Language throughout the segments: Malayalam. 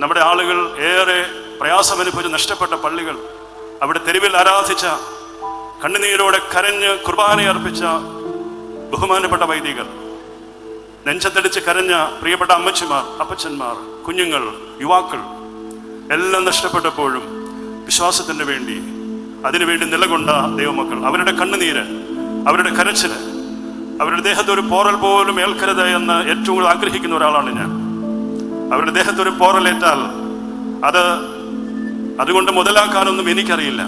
നമ്മുടെ ആളുകൾ ഏറെ പ്രയാസമനുഭവിച്ച് നഷ്ടപ്പെട്ട പള്ളികൾ അവിടെ തെരുവിൽ ആരാധിച്ച കണ്ണുനീരോടെ കരഞ്ഞ് കുർബാന അർപ്പിച്ച ബഹുമാനപ്പെട്ട വൈദികർ നെഞ്ചത്തടിച്ച് കരഞ്ഞ പ്രിയപ്പെട്ട അമ്മച്ചിമാർ അപ്പച്ചന്മാർ കുഞ്ഞുങ്ങൾ യുവാക്കൾ എല്ലാം നഷ്ടപ്പെട്ടപ്പോഴും വിശ്വാസത്തിന് വേണ്ടി അതിനുവേണ്ടി നിലകൊണ്ട ദൈവമക്കൾ അവരുടെ കണ്ണുനീര് അവരുടെ കരച്ചിൽ അവരുടെ ദേഹത്തൊരു പോറൽ പോലും ഏൽക്കരുത് എന്ന് ഏറ്റവും കൂടുതൽ ആഗ്രഹിക്കുന്ന ഒരാളാണ് ഞാൻ. അവരുടെ ദേഹത്ത് ഒരു പോറലേറ്റാൽ അത് അതുകൊണ്ട് മുതലാക്കാനൊന്നും എനിക്കറിയില്ല.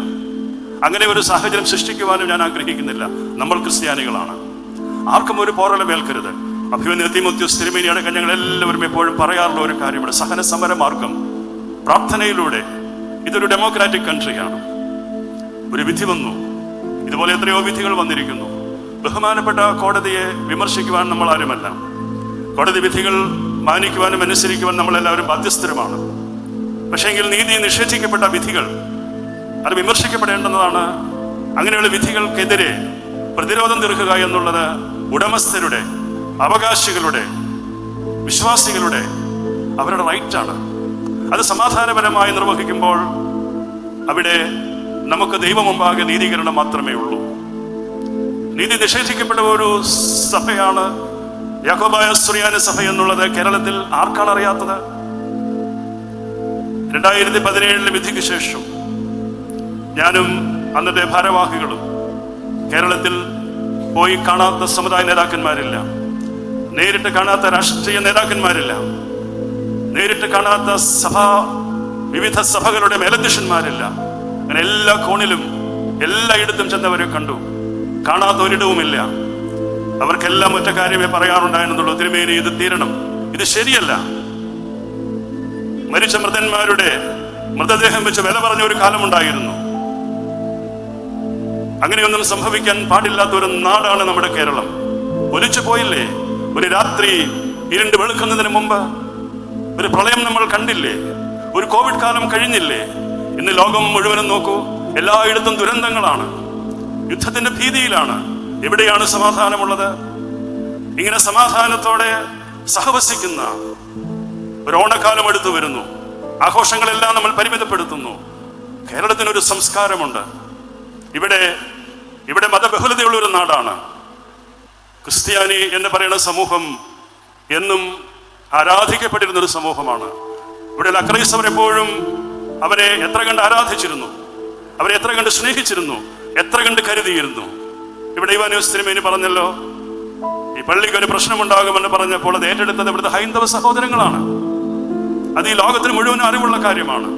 അങ്ങനെ ഒരു സാഹചര്യം സൃഷ്ടിക്കുവാനും ഞാൻ ആഗ്രഹിക്കുന്നില്ല. നമ്മൾ ക്രിസ്ത്യാനികളാണ്. ആർക്കും ഒരു പോറലും ഏൽക്കരുത്. അഭിമന്യ തിമുത്യുസ് തിരുമേനിയടക്കം ഞങ്ങൾ എല്ലാവരും എപ്പോഴും പറയാറുള്ള ഒരു കാര്യമാണ്. സഹന സമര മാർഗം. പ്രാർത്ഥനയിലൂടെ ഇതൊരു ഡെമോക്രാറ്റിക് കൺട്രിയാണ്. ഒരു വിധി വന്നു. ഇതുപോലെ എത്രയോ വിധികൾ വന്നിരിക്കുന്നു. ബഹുമാനപ്പെട്ട കോടതിയെ വിമർശിക്കുവാൻ നമ്മൾ ആരുമല്ല. കോടതി വിധികൾ മാനിക്കുവാനും അനുസരിക്കുവാൻ നമ്മളെല്ലാവരും ബാധ്യസ്ഥരുമാണ്. പക്ഷേങ്കിൽ നീതി നിഷേധിക്കപ്പെട്ട വിധികൾ അത് വിമർശിക്കപ്പെടേണ്ടുന്നതാണ് അങ്ങനെയുള്ള വിധികൾക്കെതിരെ പ്രതിരോധം തീർക്കുക എന്നുള്ളത് ഉടമസ്ഥരുടെ അവകാശികളുടെ വിശ്വാസികളുടെ അവരുടെ റൈറ്റാണ്. അത് സമാധാനപരമായി നിർവഹിക്കുമ്പോൾ അവിടെ നമുക്ക് ദൈവമുമ്പാകെ നീതീകരണം മാത്രമേ ഉള്ളൂ. നീതി നിഷേധിക്കപ്പെട്ട ഒരു സഭയാണ് യാക്കോബായ സുറിയാന സഭ എന്നുള്ളത് കേരളത്തിൽ ആർക്കാണ് അറിയാത്തത്? രണ്ടായിരത്തി പതിനേഴിലെ വിധിക്ക് ശേഷം ഞാനും അന്നത്തെ ഭാരവാഹികളും കേരളത്തിൽ പോയി കാണാത്ത സമുദായ നേതാക്കന്മാരില്ല. നേരിട്ട് കാണാത്ത രാഷ്ട്രീയ നേതാക്കന്മാരില്ല. നേരിട്ട് കാണാത്ത സഭ വിവിധ സഭകളുടെ മേലധ്യക്ഷന്മാരില്ല. അങ്ങനെ എല്ലാ കോണിലും എല്ലായിടത്തും ചെന്നവരെ കണ്ടു. കാണാത്ത ഒരിടവുമില്ല. അവർക്കെല്ലാം ഒറ്റ കാര്യമേ പറയാറുണ്ടായിരുന്നുള്ളൂ തിരുമേനി ഇത് തീരണം. ഇത് ശരിയല്ല. മരിച്ച മൃതന്മാരുടെ മൃതദേഹം വെച്ച് വില പറഞ്ഞ ഒരു കാലമുണ്ടായിരുന്നു അങ്ങനെയൊന്നും സംഭവിക്കാൻ പാടില്ലാത്ത ഒരു നാടാണ് നമ്മുടെ കേരളം. ഒലിച്ചു പോയില്ലേ? ഒരു രാത്രി ഇരുണ്ട് വെളുക്കുന്നതിന് മുമ്പ് ഒരു പ്രളയം നമ്മൾ കണ്ടില്ലേ? ഒരു കോവിഡ് കാലം കഴിഞ്ഞില്ലേ? ഇന്ന് ലോകം മുഴുവനും നോക്കൂ എല്ലായിടത്തും ദുരന്തങ്ങളാണ്. യുദ്ധത്തിന്റെ ഭീതിയിലാണ്. എവിടെയാണ് സമാധാനമുള്ളത്? ഇങ്ങനെ സമാധാനത്തോടെ സഹവസിക്കുന്ന ഒരു ഓണക്കാലം എടുത്തു വരുന്നു. ആഘോഷങ്ങളെല്ലാം നമ്മൾ പരിമിതപ്പെടുത്തുന്നു. കേരളത്തിനൊരു സംസ്കാരമുണ്ട്. ഇവിടെ ഇവിടെ മതബഹുലതയുള്ള ഒരു നാടാണ്. ക്രിസ്ത്യാനി എന്ന് പറയുന്ന സമൂഹം എന്നും ആരാധിക്കപ്പെട്ടിരുന്ന ഒരു സമൂഹമാണ്. ഇവിടെ അക്രൈസ്തവർ എപ്പോഴും അവരെ എത്ര കണ്ട് ആരാധിച്ചിരുന്നു? അവരെ എത്ര കണ്ട് സ്നേഹിച്ചിരുന്നു? എത്ര കണ്ട് കരുതിയിരുന്നു? ഇവിടെ ഇവാനോസ് തിരുമേനി പറഞ്ഞല്ലോ ഈ പള്ളിക്ക് ഒരു പ്രശ്നമുണ്ടാകുമെന്ന് പറഞ്ഞപ്പോൾ അത് ഏറ്റെടുത്തത് ഇവിടുത്തെ ഹൈന്ദവ സഹോദരങ്ങളാണ്. അത് ഈ ലോകത്തിന് മുഴുവൻ അറിവുള്ള കാര്യമാണ്.